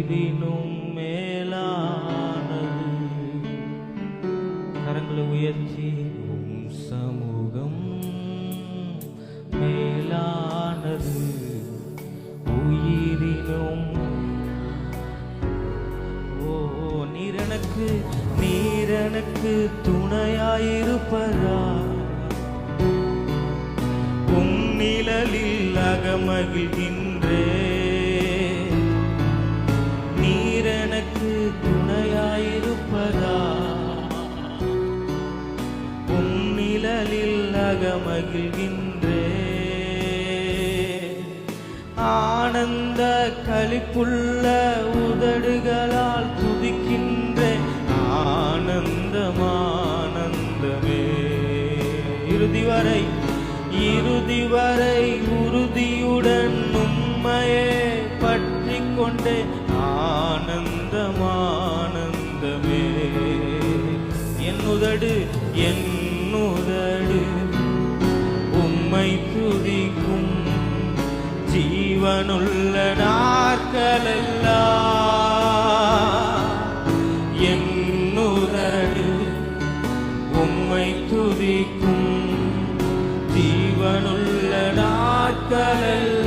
உயிரினும் மேலானது. கரங்களை உயர்த்தி உம் சமூகம் மேலானது. உயிரினும் ஓ நீரனுக்கு நீரனுக்கு துணையாயிருப்பதா உன் நிழலில் அகமகிழ்கின்றே நிழலில் மகிழ்கின்றே ஆனந்த கழிப்புள்ள உதடுகளால் துதிக்கின்றே ஆனந்தமானந்தமே. இறுதி வரை இறுதி வரை உறுதியுடன் உண்மையே பற்றி கொண்டே ஆனந்தமானந்தமே. என் உதடு என் உதடு. உம்மை துதிக்கும். ஜீவனுள்ள நாட்களெல்லாம் என் உம்மை துதிக்கும். ஜீவனுள்ள நாட்களெல்லாம்